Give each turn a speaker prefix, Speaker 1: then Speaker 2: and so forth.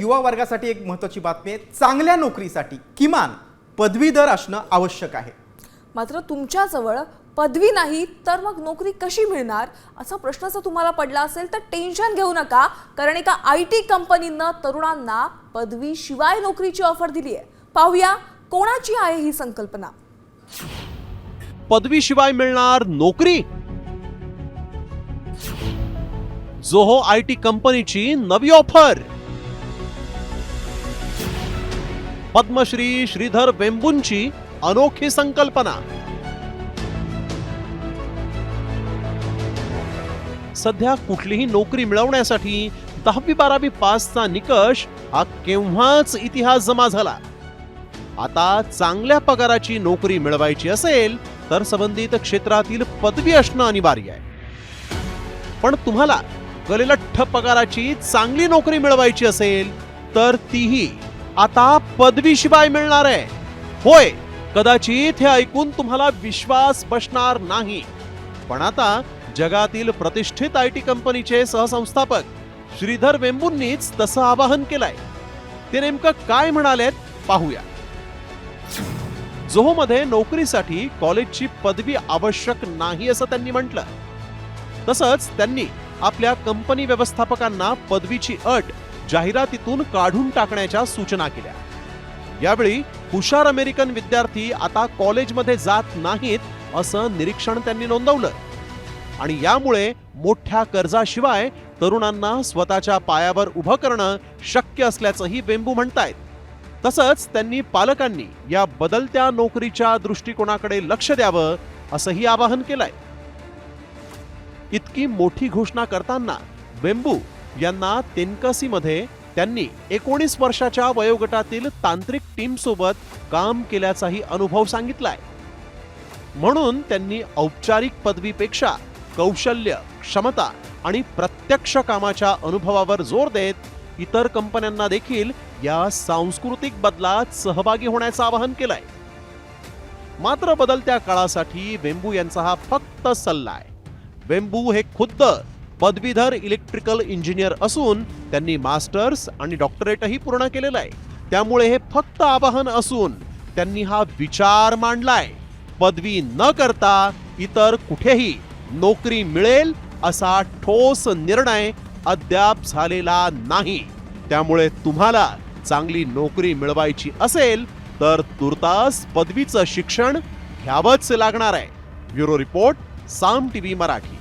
Speaker 1: युवा वर्गासाठी एक महत्त्वाची बातमी आहे. चांगल्या नोकरीसाठी किमान पदवीधर असणं आवश्यक आहे.
Speaker 2: मात्र तुमच्याजवळ पदवी नाही तर मग नोकरी कशी मिळणार? असा प्रश्न जर तुम्हाला पडला असेल तर टेन्शन घेऊ नका. कारण एका आय टी कंपनीनं तरुणांना पदवी शिवाय नोकरीची ऑफर दिली आहे. पाहूया कोणाची आहे ही संकल्पना?
Speaker 3: पदवीशिवाय मिळणार नोकरी? जोहो आय टी कंपनीची नवी ऑफर पद्मश्री श्रीधर वेंबूंची अनोखी संकल्पना. सध्या कुठलीही नोकरी मिळवण्यासाठी दहावी बारावी पासचा निकष हा केव्हाच इतिहास जमा झाला? आता चांगल्या पगाराची नोकरी मिळवायची असेल तर संबंधित क्षेत्रातील पदवी असणं अनिवार्य आहे. पण तुम्हाला गलेलठ्ठ पगाराची चांगली नोकरी मिळवायची असेल तर तीही आता पदवीशिवाय मिळणार आहे. होय कदाचित हे ऐकून तुम्हाला विश्वास बसणार नाही. पण आता जगातील प्रतिष्ठित आय टी कंपनीचे सहसंस्थापक श्रीधर वेंबूंनीच तसं आवाहन केलंय. ते नेमकं काय म्हणालेत पाहूया. जोहोमध्ये नोकरीसाठी कॉलेजची पदवी आवश्यक नाही असं त्यांनी म्हटलं. तसंच त्यांनी आपल्या कंपनी व्यवस्थापकांना पदवीची अट जाहिरातीतून काढून टाकण्याच्या सूचना केल्या. यावेळी हुशार अमेरिकन विद्यार्थी आता कॉलेजमध्ये जात नाहीत असं निरीक्षण त्यांनी नोंदवलं. आणि यामुळे मोठ्या कर्जाशिवाय तरुणांना स्वतःच्या पायावर उभं करणं शक्य असल्याचंही बेंबू म्हणतायत. तसंच त्यांनी पालकांनी या बदलत्या नोकरीच्या दृष्टिकोनाकडे लक्ष द्यावं असंही आवाहन केलंय. इतकी मोठी घोषणा करताना बेंबू यांना तेनकसीमध्ये त्यांनी एकोणीस वर्षाच्या वयोगटातील तांत्रिक टीमसोबत काम केल्याचाही अनुभव सांगितलाय. म्हणून त्यांनी औपचारिक पदवीपेक्षा कौशल्य क्षमता आणि प्रत्यक्ष कामाच्या अनुभवावर जोर देत इतर कंपन्यांना देखील या सांस्कृतिक बदलात सहभागी होण्याचं आवाहन केलंय. मात्र बदलत्या काळासाठी वेंबू यांचा हा फक्त सल्ला आहे वेंबू हे खुद्द पदवीधर इलेक्ट्रिकल इंजिनियर असून त्यांनी मास्टर्स आणि डॉक्टरेटही पूर्ण केलेलं आहे. त्यामुळे हे फक्त आवाहन असून त्यांनी हा विचार मांडलाय. पदवी न करता इतर कुठेही नोकरी मिळेल असा ठोस निर्णय अद्याप झालेला नाही. त्यामुळे तुम्हाला चांगली नोकरी मिळवायची असेल तर तुर्तास पदवीचं शिक्षण घ्यावंच लागणार आहे. Bureau report Saam TV Marathi.